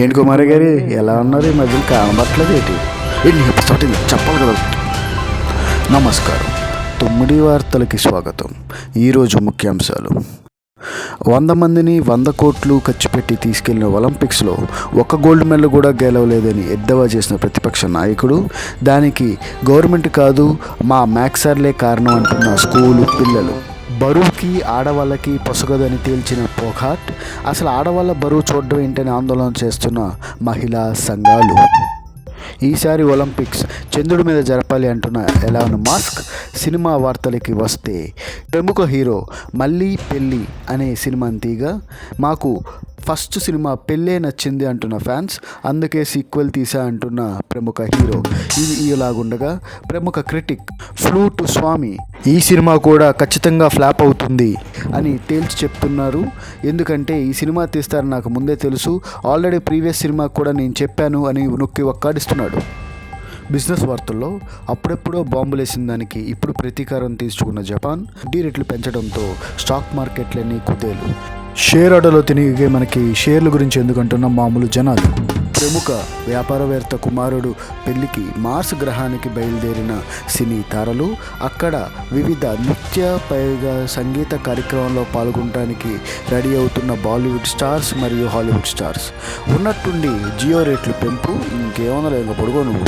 ఏంటి కుమారి గారి? ఎలా ఉన్నారు ఈ మధ్యలో కనబట్టలేదు ఏంటి? ఏంటి ఎపిసోడ్ ఇది చెప్పాలి కదా. నమస్కారం. తొమ్మిది వార్తలకి స్వాగతం. ఈరోజు ముఖ్యాంశాలు. వంద మందిని వంద కోట్లు ఖర్చు పెట్టి తీసుకెళ్ళిన ఒలింపిక్స్లో ఒక్క గోల్డ్ మెడల్ కూడా గెలవలేదని ఎద్దవా చేసిన ప్రతిపక్ష నాయకుడు. దానికి గవర్నమెంట్ కాదు మా మ్యాక్సర్లే కారణం అంటున్న స్కూలు పిల్లలు. బరువుకి ఆడవాళ్ళకి పొసగదని తేల్చిన పోఖాట్ అసలు ఆడవాళ్ళ బరువు చూడడం ఏంటని ఆందోళన చేస్తున్న మహిళా సంఘాలు. ఈసారి ఒలింపిక్స్ చంద్రుడి మీద జరపాలి అంటున్న ఎలాన్ మాస్క్ సినిమా వార్తలకి వస్తే ప్రముఖ హీరో మళ్ళీ పెళ్ళి అనే సినిమాని తీగా మాకు ఫస్ట్ సినిమా పెళ్ళే నచ్చింది అంటున్న ఫ్యాన్స్ అందుకే సీక్వెల్ తీసా అంటున్న ప్రముఖ హీరో. ఇది ఇలాగుండగా ప్రముఖ క్రిటిక్ ఫ్లూట్ స్వామి ఈ సినిమా కూడా ఖచ్చితంగా ఫ్లాప్ అవుతుంది అని తేల్చి చెప్తున్నారు. ఎందుకంటే ఈ సినిమా తీస్తారని నాకు ముందే తెలుసు. ఆల్రెడీ ప్రీవియస్ సినిమా కూడా నేను చెప్పాను అని నొక్కి ఒక్కాడిస్తున్నాడు బిజినెస్ వార్తల్లో అప్పుడెప్పుడో బాంబులేసిన దానికి ఇప్పుడు ప్రతీకారం తీసుకున్న జపాన్ వడ్డీ రేట్లు పెంచడంతో స్టాక్ మార్కెట్లన్నీ కుదేలు. షేర్ ఆటోలో తిరిగే మనకి షేర్ల గురించి ఎందుకంటున్న మామూలు జనాలు? ప్రముఖ వ్యాపారవేత్త కుమారుడు పెళ్ళికి మార్స్ గ్రహానికి బయలుదేరిన సినీ తారలు అక్కడ వివిధ నృత్య పైగా సంగీత కార్యక్రమంలో పాల్గొనడానికి రెడీ అవుతున్న బాలీవుడ్ స్టార్స్ మరియు హాలీవుడ్ స్టార్స్. ఉన్నట్టుండి జియో రేట్లు పెంపు ఇంకేమన్నా లేక పొడుగో నువ్వు